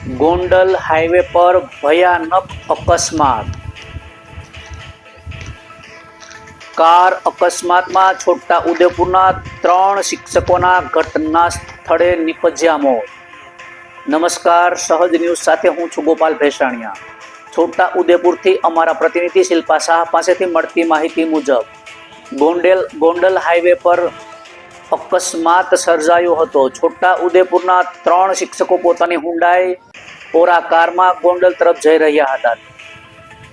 Gondal highway પર ભયાનક અકસ્માત. કાર અકસ્માતમાં છોટા ઉદેપુરના ત્રણ શિક્ષકોના ઘટના સ્થળે નિપજ્યા મોત. નમસ્કાર, સહજ ન્યૂઝ સાથે હું છું ગોપાલ ભેસાણિયા. છોટા ઉદેપુરથી અમારા પ્રતિનિધિ શિલ્પા શાહ પાસેથી મળતી માહિતી મુજબ, ગોંડેલ, ગોંડલ હાઈવે પર અકસ્માત સર્જાયો હતો. છોટા ઉદેપુરના ત્રણ શિક્ષકો પોતાની હુંડાઈ ઓરા કારમાં ગોંડલ તરફ જઈ રહ્યા હતા.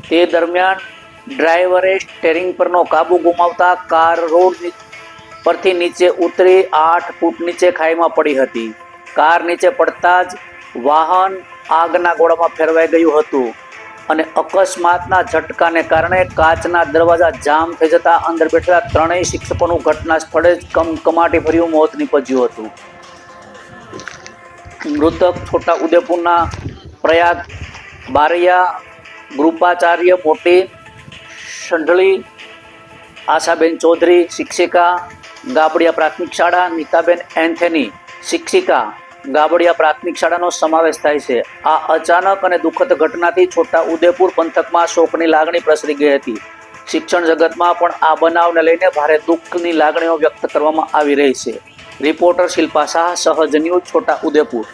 તે દરમિયાન ડ્રાઈવરે સ્ટેરિંગ પરનો કાબુ ગુમાવતા કાર રોડ પરથી નીચે ઉતરી આઠ ફૂટ નીચે ખાઈમાં પડી હતી. કાર નીચે પડતા જ વાહન આગના ગોળામાં ફેરવાઈ ગયું હતું. અને અકસ્માતના ઝટકાને કારણે કાચના દરવાજા જામ થઈ જતા અંદર બેઠેલા ત્રણેય શિક્ષકોનું ઘટના સ્થળે જ કમકમાટી ભર્યું મોત નીપજ્યું હતું. મૃતક છોટા ઉદેપુરના પ્રયાગ બારૈયા, ગૃપાચાર્ય મોટી સંઢળી, આશાબેન ચૌધરી, શિક્ષિકા, ગાબડિયા પ્રાથમિક શાળા, નીતાબેન એન્થેની, શિક્ષિકા ગાબડિયા પ્રાથમિક શાળાનો સમાવેશ થાય છે. આ અચાનક અને દુઃખદ ઘટનાથી છોટા ઉદેપુર પંથકમાં શોકની લાગણી પ્રસરી ગઈ હતી. શિક્ષણ જગતમાં પણ આ બનાવને લઈને ભારે દુઃખની લાગણીઓ વ્યક્ત કરવામાં આવી રહી છે. રિપોર્ટર શિલ્પા શાહ, સહજ ન્યૂઝ, છોટા ઉદેપુર.